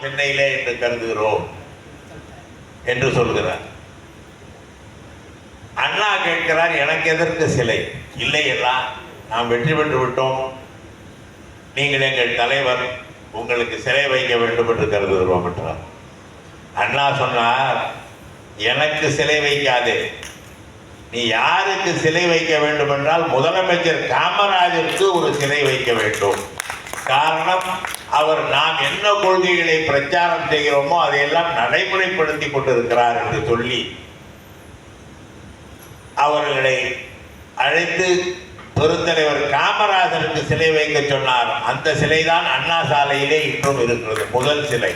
சென்னையிலே என்று கருதுகிறோம் என்று சொல்கிறார். அண்ணா கேட்கிறார் எனக்கு எதற்கு சிலை? இல்லையெல்லாம் நாம் வெற்றி பெற்று விட்டோம். நீங்கள் எங்கள் தலைவர் உங்களுக்கு சிலை வைக்க வேண்டும் என்று கருதுகிறோம் என்றார். அண்ணா சொன்னார் எனக்கு சிலை வைக்காதே. நீ யாருக்கு சிலை வைக்க வேண்டும் என்றால் முதலமைச்சர் காமராஜருக்கு ஒரு சிலை வைக்க வேண்டும். காரணம் அவர் நாம் என்ன கொள்கைகளை பிரச்சாரம் செய்கிறோமோ அதையெல்லாம் நடைமுறைப்படுத்தி கொண்டிருக்கிறார் என்று சொல்லி அவர்களை அழைத்து பெருந்தலைவர் காமராஜருக்கு சிலை வைக்க சொன்னார். அந்த சிலைதான் அண்ணா சாலையிலே இன்றும் இருக்கிறது முதல் சிலை.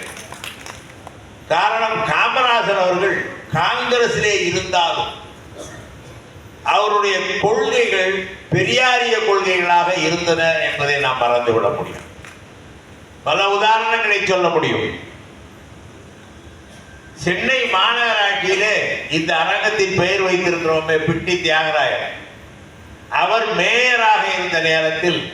காரணம் காமராஜர் அவர்கள் காங்கிரசிலே இருந்தாலும் அவருடைய கொள்கைகள் பெரியாரிய கொள்கைகளாக இருந்தன என்பதை நாம் மறந்துவிட முடியும். பல உதாரணங்களை சொல்ல முடியும். சென்னை மாநகராட்சியிலே இந்த அரங்கத்தின் பெயர் வைத்திருக்கிறோமே பிட்டி தியாகராயர். அவர் மேயராக இருந்த நேரத்தில்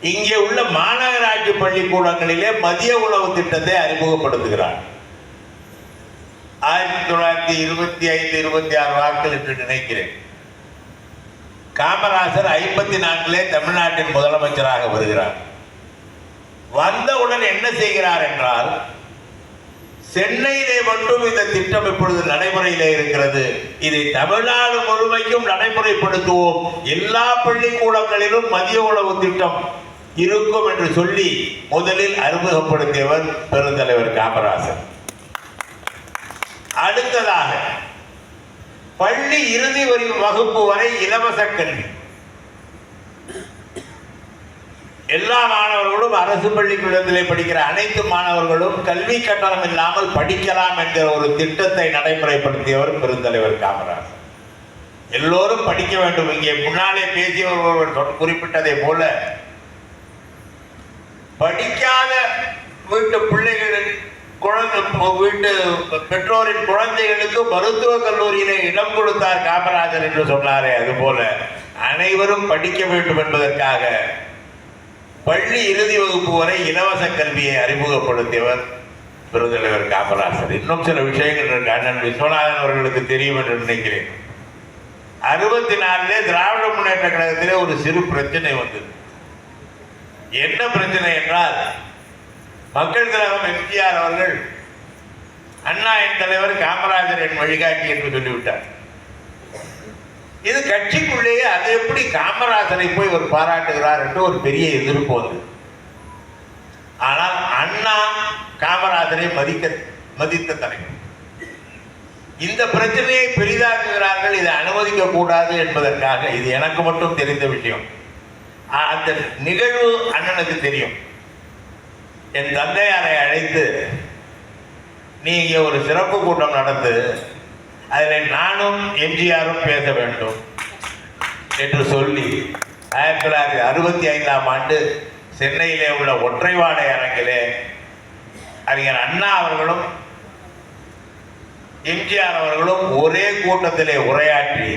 இங்கே உள்ள மாநகராட்சி பள்ளிக்கூடங்களிலே மதிய உணவு திட்டத்தை அறிமுகப்படுத்துகிறார். ஆயிரத்தி தொள்ளாயிரத்தி இருபத்தி ஐந்து இருபத்தி ஆறு வாக்கள் என்று நினைக்கிறேன். காமராசர் ஐம்பத்தி நான்கிலே தமிழ்நாட்டின் முதலமைச்சராக வருகிறார். வந்தவுடன் என்ன செய்கிறார் என்றால் சென்னையிலே மட்டும் இந்த திட்டம் இப்பொழுது நடைமுறையிலே இருக்கிறது. இதை தமிழ்நாடு முழுமைக்கும் நடைமுறைப்படுத்துவோம். எல்லா பள்ளிக்கூடங்களிலும் மதிய உணவு திட்டம் இருக்கும் என்று சொல்லி முதலில் அறிமுகப்படுத்தியவர் பெருந்தலைவர் காமராசர். அடுத்ததாக பள்ளி இறுதி வரி வகுப்பு வரை இலவச கல்வி. எல்லா மாணவர்களும் அரசு பள்ளிக்கூடத்திலே படிக்கிற அனைத்து மாணவர்களும் கல்வி கட்டணம் இல்லாமல் படிக்கலாம் என்கிற ஒரு திட்டத்தை நடைமுறைப்படுத்தியவர் பெருந்தலைவர் காமராஜர் எல்லோரும் படிக்க வேண்டும். இங்கே முன்னாலே பேசியவர் ஒருவர் குறிப்பிட்டதை போல படிக்காத வீட்டு பிள்ளைகளுக்கு குழந்தை வீட்டு பெற்றோரின் குழந்தைகளுக்கு மருத்துவக் கல்லூரியிலே இடம் கொடுத்தார் காமராஜர் என்று சொன்னாரே. அதுபோல அனைவரும் படிக்க வேண்டும் என்பதற்காக பள்ளி இறுதி வகுப்பு வரை இலவச கல்வியை அறிமுகப்படுத்தியவர் பெருந்தலைவர் காமராஜர் இன்னும் சில விஷயங்கள் இருக்கு. அண்ணன் விஸ்வநாதன் அவர்களுக்கு தெரியும் என்று நினைக்கிறேன். அறுபத்தி நாலுல திராவிட முன்னேற்ற கழகத்திலே ஒரு சிறு பிரச்சனை வந்தது. என்ன பிரச்சனை என்றால் மக்கள் தலைவர் எம்ஜிஆர் அவர்கள் அண்ணா என் தலைவர் காமராஜர் என் வழிகாட்டி என்று சொல்லிவிட்டார். இது கட்சிக்குள்ளேயே அது எப்படி காமராஜரை போய் ஒரு பாராட்டுகிறார் என்று ஒரு பெரிய எதிர்ப்பு வந்தது ஆனால் அண்ணா காமராஜரை மதிக்க மதித்த தலைவர். இந்த பிரச்சனையை பெரிதாக்குகிறார்கள் இதை அனுமதிக்க கூடாது என்பதற்காக இது எனக்கு மட்டும் தெரிந்த விஷயம். அந்த நிகழ்வு அண்ணனுக்கு தெரியும். என் தந்தையாரை அழைத்து நீ இங்கே ஒரு சிறப்பு கூட்டம் நடத்து அதில் நானும் எம்ஜிஆரும் பேச வேண்டும் என்று சொல்லி ஆயிரத்தி தொள்ளாயிரத்தி அறுபத்தி ஐந்தாம் ஆண்டு சென்னையிலே உள்ள ஒற்றைவாடை அரங்கிலே அறிஞர் அண்ணா அவர்களும் எம்ஜிஆர் அவர்களும் ஒரே கூட்டத்திலே உரையாற்றி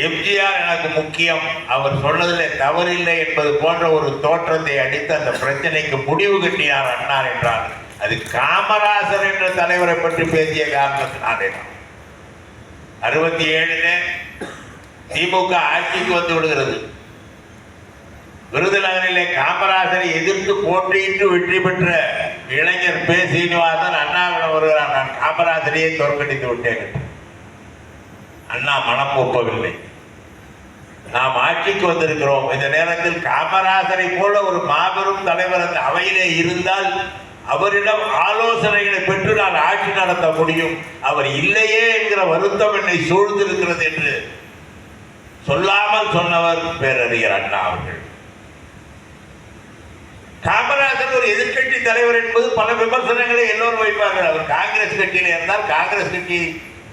எம்ஜிஆர் எனக்கு முக்கியம் அவர் சொன்னதில் தவறில்லை என்பது போன்ற ஒரு தோற்றத்தை அடித்து அந்த பிரச்சனைக்கு முடிவு கட்டினார் அண்ணா என்றார் அது காமராசர் என்ற தலைவரை பற்றி பேசிய காரணத்தினாலே தான் அறுபத்தி ஏழுல திமுக ஆட்சிக்கு வந்து விடுகிறது. விருதுநகரிலே காமராஜரை எதிர்த்து போட்டியிட்டு வெற்றி பெற்ற இளைஞர் பே சீனிவாசன் அண்ணாவிடம் வருகிறார் நான் காமராஜரையே தோற்கடித்து விட்டேன் அண்ணா மனம் ஒப்பவில்லை. நாம் ஆட்சிக்கு வந்திருக்கிறோம். இந்த நேரத்தில் காமராஜரை போல ஒரு மாபெரும் தலைவர் அந்த அவையிலே இருந்தால் அவரிடம் ஆலோசனைகளை பெற்று நான் ஆட்சி நடத்த முடியும். அவர் இல்லையே என்கிற வருத்தம் என்னை சூழ்ந்திருக்கிறது என்று சொல்லாமல் சொன்னவர் பேரறிஞர் அண்ணா அவர்கள். காமராஜர் ஒரு எதிர்க்கட்சி தலைவர் என்பது பல விமர்சனங்களை எல்லோரும் வைப்பார்கள். அவர் காங்கிரஸ் கட்சியில் இருந்தால் காங்கிரஸ் கட்சி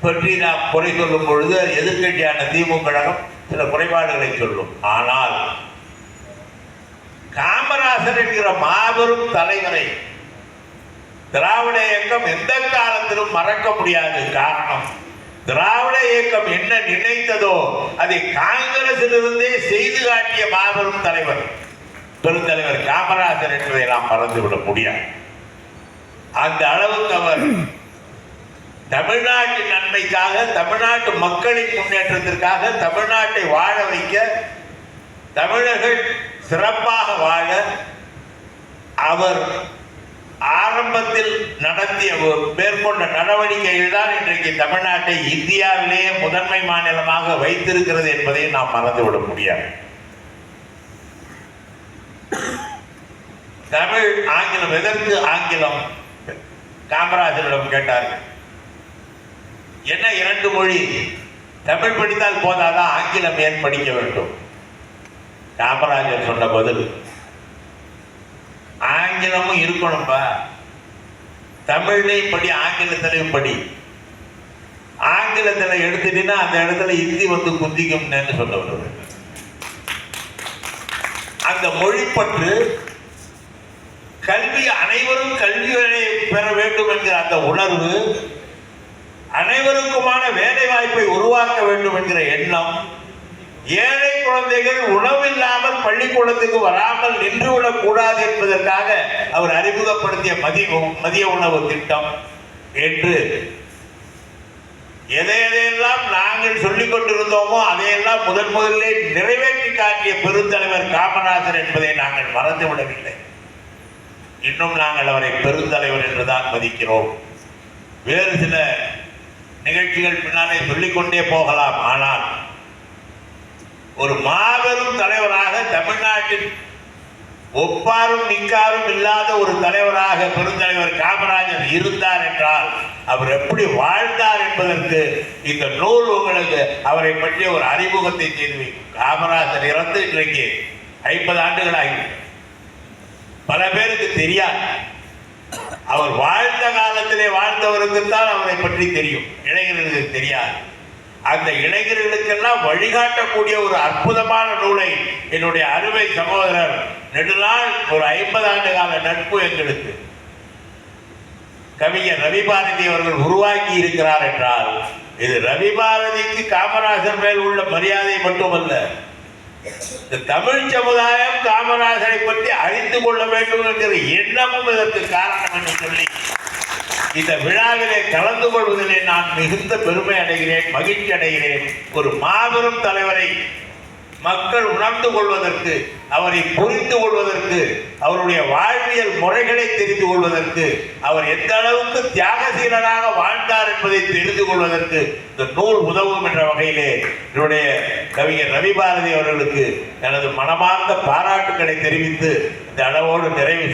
பற்றி நாம் குறை சொல்லும் பொழுது எதிர்க்கட்சியான திமுக கழகம் சில குறைபாடுகளை சொல்லும். ஆனால் காமராசர் என்கிற மாபெரும் தலைவரை திராவிட இயக்கம் எந்த காலத்திலும் மறக்க முடியாது காரணம். திராவிட இயக்கம் என்ன நினைத்ததோ அதை காங்கிரசிலிருந்தே செய்து காட்டிய மாபெரும் தலைவர். பெருந்தலைவர் காமராஜர் என்பதை நாம் மறந்துவிட முடியாது. அந்த அளவுக்கு அவர் தமிழ்நாட்டின் நன்மைக்காக தமிழ்நாட்டு மக்களின் முன்னேற்றத்திற்காக தமிழ்நாட்டை வாழ வைக்க தமிழர்கள் சிறப்பாக வாழ அவர் ஆரம்பத்தில் நடத்திய ஒரு மேற்கொண்ட நடவடிக்கைகள் தான் இன்றைக்கு தமிழ்நாட்டை இந்தியாவிலேயே முதன்மை மாநிலமாக வைத்திருக்கிறது என்பதை நாம் மறந்துவிட முடியாது. தமிழ் ஆங்கிலம் எதற்கு ஆங்கிலம்? காமராஜரிடம் கேட்டார்கள். என்ன இரண்டு மொழி? தமிழ் படித்தால் போதாதான் ஆங்கிலம் ஏன் படிக்க வேண்டும்? காமராஜர் சொன்ன பதில் ஆங்கிலமும் இருக்கணும்பா. தமிழ்லையும் படி ஆங்கிலத்திலையும் படி. ஆங்கிலத்தில் எடுத்துட்டீங்கன்னா அந்த இடத்துல ஹிந்தி வந்து குந்திக்கும்னு வருது அந்த மொழிப்பற்று கல்வி அனைவரும் கல்வியை பெற வேண்டும் என்கிற அந்த உணர்வு அனைவருக்குமான வேலை வாய்ப்பை உருவாக்க வேண்டும் என்கிற எண்ணம் ஏழை குழந்தைகள் உணவில்லாமல் பள்ளிக்கூடத்துக்கு வராமல் நின்றுவிடக் கூடாது என்பதற்காக அவர் அறிமுகப்படுத்திய மதிய மதிய உணவு திட்டம் என்று எதை எதையெல்லாம் நாங்கள் சொல்லிக் கொண்டிருந்தோமோ அதையெல்லாம் முதன் முதலிலே நிறைவேற்றி காட்டிய பெருந்தலைவர் காமராஜர் என்பதை நாங்கள் மறந்துவிடவில்லை. இன்னும் நாங்கள் அவரை பெருந்தலைவர் என்றுதான் மதிக்கிறோம். வேறு சில நிகழ்ச்சிகள் பின்னாலே சொல்லிக்கொண்டே போகலாம். ஆனால் ஒரு மாபெரும் தலைவராக தமிழ்நாட்டில் ஒப்பாரும் நிக்காரும் இல்லாத ஒரு தலைவராக பெருந்தலைவர் காமராஜர் இருந்தார் என்றால் அவர் எப்படி வாழ்ந்தார் என்பதற்கு இந்த நூல் உங்களுக்கு அவரை பற்றிய ஒரு அறிமுகத்தை செய்து காமராஜர் இறந்து இன்றைக்கு ஐம்பது ஆண்டுகளாகி. பல பேருக்கு தெரியாது. அவர் வாழ்ந்த காலத்திலே வாழ்ந்தவருக்குத்தான் அவரை பற்றி தெரியும். இளைஞர்களுக்கு தெரியாது. அந்த இளைஞர்களுக்கெல்லாம் வழிகாட்டக்கூடிய ஒரு அற்புதமான நூலை என்னுடைய அருமை சகோதரர் நெடுநாள் ஒரு ஐம்பது ஆண்டு கால நட்பு எங்களுக்கு. கவிஞர் ரவி பாரதி அவர்கள் உருவாக்கி இருக்கிறார் என்றால் இது ரவி பாரதிக்கு காமராஜர் மேல் உள்ள மரியாதை மட்டுமல்ல. இந்த தமிழ் சமுதாயம் காமராஜரை பற்றி அறிந்து கொள்ள வேண்டும் என்கிற எண்ணமும் இதற்கு காரணம் என்று சொல்லி இந்த விழாவிலே கலந்து கொள்வதிலே நான் மிகுந்த பெருமை அடைகிறேன் மகிழ்ச்சி அடைகிறேன். ஒரு மாபெரும் தலைவரை மக்கள் உணர்ந்து கொள்வதற்கு அவரை புரிந்து கொள்வதற்கு அவருடைய வாழ்வியல் முறைகளை தெரிந்து கொள்வதற்கு அவர் எந்த அளவுக்கு தியாகசீலனாக வாழ்ந்தார் என்பதை தெரிந்து கொள்வதற்கு இந்த நூல் உதவும் என்ற வகையிலே என்னுடைய கவிஞர் ரவி பாரதி அவர்களுக்கு எனது மனமார்ந்த பாராட்டுக்களை தெரிவித்து இந்த அளவோடு நிறைவு